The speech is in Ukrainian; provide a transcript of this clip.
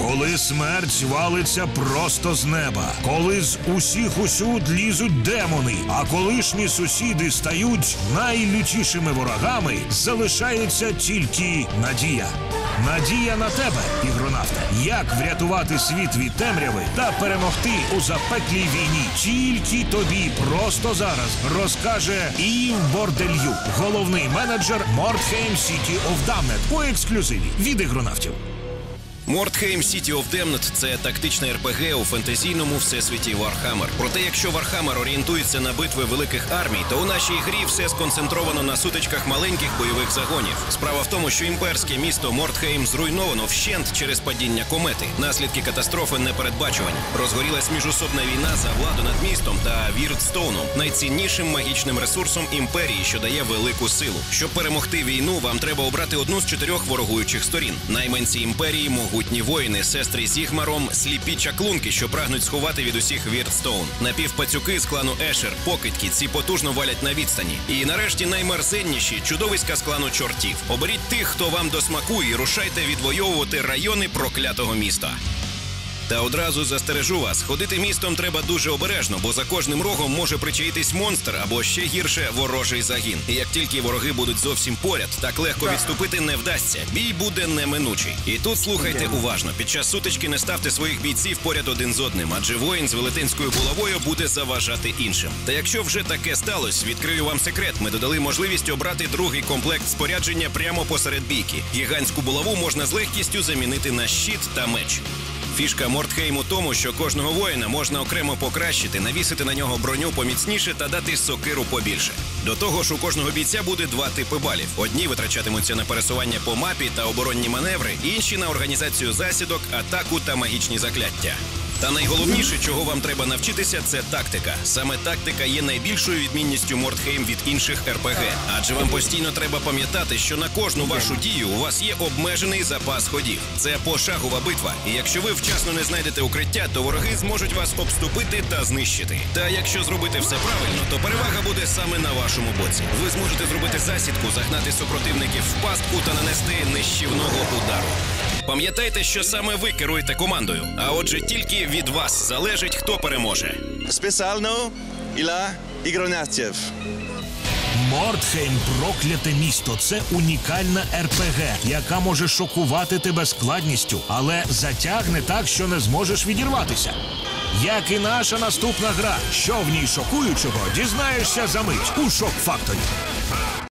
Коли смерть валиться просто з неба, коли з усіх усюд лізуть демони, а колишні сусіди стають найлютішими ворогами, залишається тільки надія. Надія на тебе, ігронавте. Як врятувати світ від темряви та перемогти у запеклій війні? Тільки тобі просто зараз розкаже Ів Борделью, головний менеджер Мортхейм of Damned у ексклюзиві від ігронавтів. Мортхейм City of Damned – це тактичне РПГ у фентезійному всесвіті Warhammer. Проте, якщо Warhammer орієнтується на битви великих армій, то у нашій грі все сконцентровано на сутичках маленьких бойових загонів. Справа в тому, що імперське місто Мортхейм зруйновано вщент через падіння комети. Наслідки катастрофи непередбачувані. Розгорілась міжособна війна за владу над містом та Вірдстоуном, найціннішим магічним ресурсом імперії, що дає велику силу. Щоб перемогти війну, вам треба обрати одну з чотирьох ворогуючих сторін. Найманці імперії могутні воїни, сестри Зігмаром, сліпі чаклунки, що прагнуть сховати від усіх Вірдстоун. Напівпацюки з клану Ешер, покидьки, ці потужно валять на відстані. І нарешті наймерзенніші чудовиська з клану чортів. Оберіть тих, хто вам до смаку, і рушайте відвоювати райони проклятого міста. Та одразу застережу вас, ходити містом треба дуже обережно, бо за кожним рогом може причаїтись монстр або ще гірше ворожий загін. І як тільки вороги будуть зовсім поряд, так легко відступити не вдасться. Бій буде неминучий. І тут слухайте уважно: під час сутички не ставте своїх бійців поряд один з одним, адже воїн з велетенською булавою буде заважати іншим. Та якщо вже таке сталося, відкрию вам секрет. Ми додали можливість обрати другий комплект спорядження прямо посеред бійки. Гігантську булаву можна з легкістю замінити на щит та меч. Фішка Мортхейм у тому, що кожного воїна можна окремо покращити, навісити на нього броню поміцніше та дати сокиру побільше. До того ж, у кожного бійця буде два типи балів: одні витрачатимуться на пересування по мапі та оборонні маневри, інші на організацію засідок, атаку та магічні закляття. Та найголовніше, чого вам треба навчитися, це тактика. Саме тактика є найбільшою відмінністю Мортхейм від інших РПГ, адже вам постійно треба пам'ятати, що на кожну вашу дію у вас є обмежений запас ходів. Це пошагова битва. І якщо ви вчасно не знайдете укриття, то вороги зможуть вас обступити та знищити. Та якщо зробити все правильно, то перевага буде саме на вашому боці. Ви зможете зробити засідку, загнати супротивників в пастку та нанести нищівного удару. Пам'ятайте, що саме ви керуєте командою, а отже, тільки від вас залежить, хто переможе. Спеціально Іла Ігронятєв. Мортхейм прокляте місто. Це унікальна РПГ, яка може шокувати тебе складністю, але затягне так, що не зможеш відірватися. Як і наша наступна гра, що в ній шокуючого, дізнаєшся за мить у шок факторі.